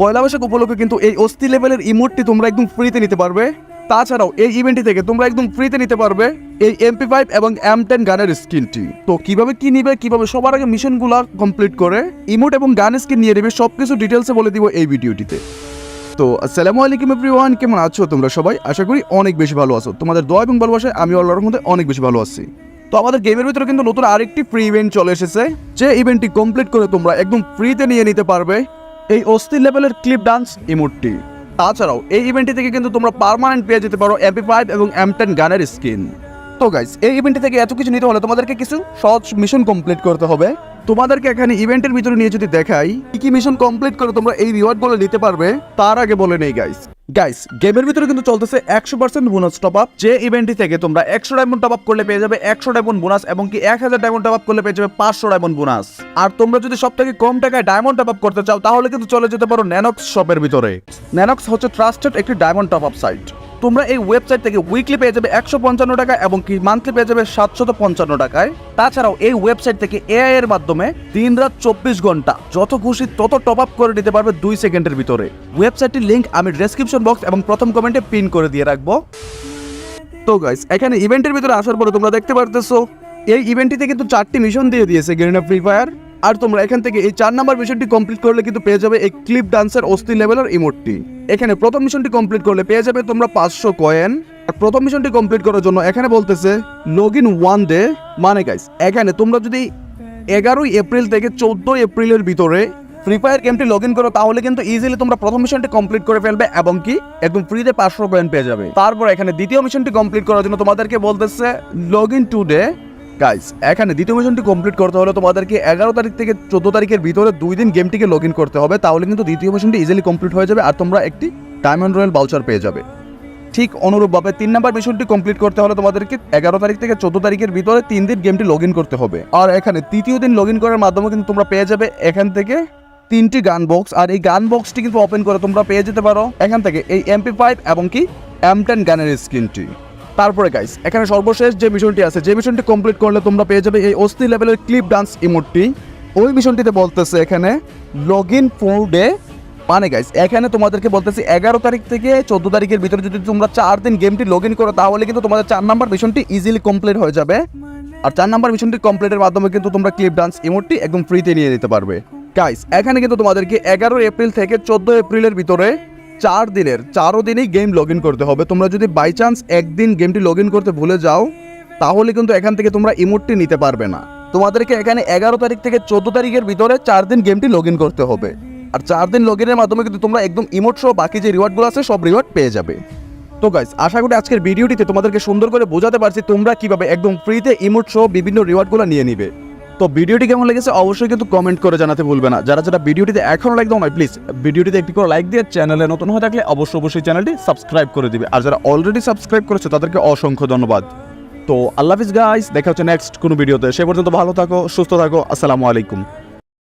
পয়লা বৈশাখ উপলক্ষে কিন্তু এই অস্থি লেভেলের ইমোটটি তোমরা একদম ফ্রিতে নিতে পারবে। তাছাড়াও এই ইভেন্টটি থেকে তোমরা একদম ফ্রিতে নিতে পারবে এই এমপি ফাইভ এবং এম টেন গানের স্কিনটি তো কীভাবে কি নিবে, কীভাবে সবার আগে মিশনগুলো কমপ্লিট করে ইমোট এবং গান স্কিন নিয়ে নেবে সব কিছু ডিটেলসে বলে দিব এই ভিডিওটিতে। তো আসসালামু আলাইকুম এভরিওয়ান কেমন আছো তোমরা সবাই? আশা করি অনেক বেশি ভালো আছো। তোমাদের দোয়া এবং ভালোবাসায় আমি আল্লাহর মধ্যে অনেক বেশি ভালো আছি। তো আমাদের গেমের ভিতরে কিন্তু নতুন আরেকটি ফ্রি ইভেন্ট চলে এসেছে। যে ইভেন্টটি কমপ্লিট করে তোমরা একদম ফ্রিতে নিয়ে নিতে পারবে। এই অস্থির লেভেলের ক্লিপ ডান্স ইমোটটি তাছাড়াও, এই ইভেন্টটি থেকে কিন্তু তোমরা পারমানেন্ট পেয়ে যেতে পারো এমপি ফাইভ এবং এম টেন গানের স্কিন তো গাইস এই ইভেন্টটি থেকে এত কিছু নিতে হলে তোমাদেরকে কিছু সহজ মিশন কমপ্লিট করতে হবে। তোমাদেরকে এখানে ইভেন্টের ভিতরে নিয়ে যদি দেখাই, কি কি মিশন কমপ্লিট করে তোমরা এই রিওয়ার্ডগুলো নিতে পারবে, তার আগে বলে নেই গাইস গাইস গেমের ভিতরে কিন্তু চলতেছে একশো পার্সেন্ট বোনাস টপ আপ যে ইভেন্টটি থেকে তোমরা একশো ডায়মন্ড টপ আপ করলে পেয়ে যাবে একশো ডায়মন্ড বোনাস এবং কি এক হাজার ডায়মন্ড টপ আপ করলে পেয়ে যাবে পাঁচশো ডায়মন্ড বোনাস আর তোমরা যদি সব থেকে কম টাকায় ডায়মন্ড টপ আপ করতে চাও, তাহলে কিন্তু চলে যেতে পারো ন্যানক্স শপের ভিতরে। ন্যানক্স হচ্ছে ট্রাস্টেড একটি ডায়মন্ড টপ আপ সাইট তোমরা এই ওয়েবসাইট থেকে উইকলি পেয়ে যাবে একশো পঞ্চান্ন টাকা এবং কি মান্থলি পেয়ে যাবে সাতশত পঞ্চান্ন টাকায়। তাছাড়াও এই ওয়েবসাইট থেকে এআই এর মাধ্যমে দিন রাত চব্বিশ ঘণ্টা, যত খুশি তত টপ আপ করে নিতে পারবে দুই সেকেন্ডের ভিতরে। ওয়েবসাইটটির লিঙ্ক আমি ডেসক্রিপশন বক্স এবং প্রথম কমেন্টে পিন করে দিয়ে রাখব। তো গাইস এখানে ইভেন্টের ভিতরে আসার পরে তোমরা দেখতে পারতেছো, এই ইভেন্টটিতে কিন্তু চারটি মিশন দিয়ে দিয়েছে গেরিনা ফ্রি ফায়ার আর তোমরা এখান থেকে এই চার নাম্বার মিশনটি কমপ্লিট করলে কিন্তু পেয়ে যাবে এই ক্লিপ ডান্সের অস্থি লেভেলের ইমোটটি এখানে প্রথম মিশনটি কমপ্লিট করলে পেয়ে যাবে তোমরা পাঁচশো কয়েন আর প্রথম মিশনটি কমপ্লিট করার জন্য এখানে বলতেছে লগ ইন ওয়ান ডে মানে গাইস এখানে তোমরা যদি এগারোই এপ্রিল থেকে চোদ্দোই এপ্রিলের ভিতরে ফ্রি ফায়ার গেমটি লগ ইন করো, তাহলে কিন্তু ইজিলি তোমরা প্রথম মিশনটি কমপ্লিট করে ফেলবে এবং কি একদম ফ্রিতে পাঁচশো কয়েন পেয়ে যাবে। তারপর এখানে দ্বিতীয় মিশনটি কমপ্লিট করার জন্য তোমাদেরকে বলতেছে লগ ইন টুডে গাইস এখানে দ্বিতীয় মিশনটি কমপ্লিট করতে হলে তোমাদেরকে এগারো তারিখ থেকে চোদ্দ তারিখের ভিতরে দুই দিন গেমটিকে লগ ইন করতে হবে। তাহলে কিন্তু দ্বিতীয় মিশনটি ইজিলি কমপ্লিট হয়ে যাবে আর তোমরা একটি ডায়মন্ড রয়্যাল বাউচার পেয়ে যাবে। ঠিক অনুরূপভাবে তিন নাম্বার মিশনটি কমপ্লিট করতে হলে তোমাদেরকে এগারো তারিখ থেকে চোদ্দ তারিখের ভিতরে তিন দিন গেমটি লগ ইন করতে হবে। আর এখানে তৃতীয় দিন লগ ইন করার মাধ্যমে কিন্তু তোমরা পেয়ে যাবে এখান থেকে তিনটি গান বক্স আর এই গান বক্সটি কিন্তু ওপেন করে তোমরা পেয়ে যেতে পারো। এখান থেকে এই এমপি ফাইভ এবং কি এম টেন গানের স্ক্রিনটি তারপরে গাইস এখানে সর্বশেষ যে মিশনটি আছে, যে মিশনটি কমপ্লিট করলে তোমরা পেয়ে যাবে এই অস্থি লেভেলের ক্লিপ ডান্স ইমোটটি ওই মিশনটিতে বলতেছে এখানে লগ ইন ফোর ডে মানে গাইস এখানে তোমাদেরকে বলতেছি এগারো তারিখ থেকে চোদ্দ তারিখের ভিতরে যদি তোমরা চার দিন গেমটি লগ ইন করো, তাহলে কিন্তু তোমাদের চার নাম্বার মিশনটি ইজিলি কমপ্লিট হয়ে যাবে। আর চার নাম্বার মিশনটি কমপ্লিটের মাধ্যমে কিন্তু তোমরা ক্লিপ ডান্স ইমোটটি একদম ফ্রিতে নিয়ে নিতে পারবে। গাইস এখানে কিন্তু তোমাদেরকে এগারো এপ্রিল থেকে চোদ্দ এপ্রিলের ভিতরে চার দিনের চারো দিনেই গেম লগ করতে হবে। তোমরা যদি বাই চান্স একদিন গেমটি লগ করতে ভুলে যাও, তাহলে কিন্তু এখান থেকে তোমরা ইমোটটি নিতে পারবে না। তোমাদেরকে এখানে এগারো তারিখ থেকে চোদ্দ তারিখের ভিতরে চার দিন গেমটি লগ করতে হবে। আর চার দিন লগ মাধ্যমে কিন্তু তোমরা একদম ইমোট সহ বাকি যে রিওয়ার্ডগুলো আছে, সব রিওয়ার্ড পেয়ে যাবে। তো গাইস আশা করি আজকের ভিডিওটিতে তোমাদেরকে সুন্দর করে বোঝাতে পারছি তোমরা কীভাবে একদম ফ্রিতে ইমোট সহ বিভিন্ন রিওয়ার্ডগুলো নিয়ে নিবে। তো ভিডিওটি কেমন লেগেছে অবশ্যই কিন্তু কমেন্ট করে জানাতে ভুলবে না। যারা যারা ভিডিওটিতে এখনও লাইক দাও প্লিজ ভিডিওটিতে একটি করে লাইক দিয়ে চ্যানেলে নতুন হয়ে থাকলে অবশ্যই অবশ্যই চ্যানেলটি সাবস্ক্রাইব করে দিবে। আর যারা অলরেডি সাবস্ক্রাইব করেছে, তাদেরকে অসংখ্য ধন্যবাদ। তো আল্লাহ হাফিজ গাইস দেখা হচ্ছে নেক্সট কোনো ভিডিওতে। সে পর্যন্ত ভালো থাকো, সুস্থ থাকো, আসসালামু আলাইকুম।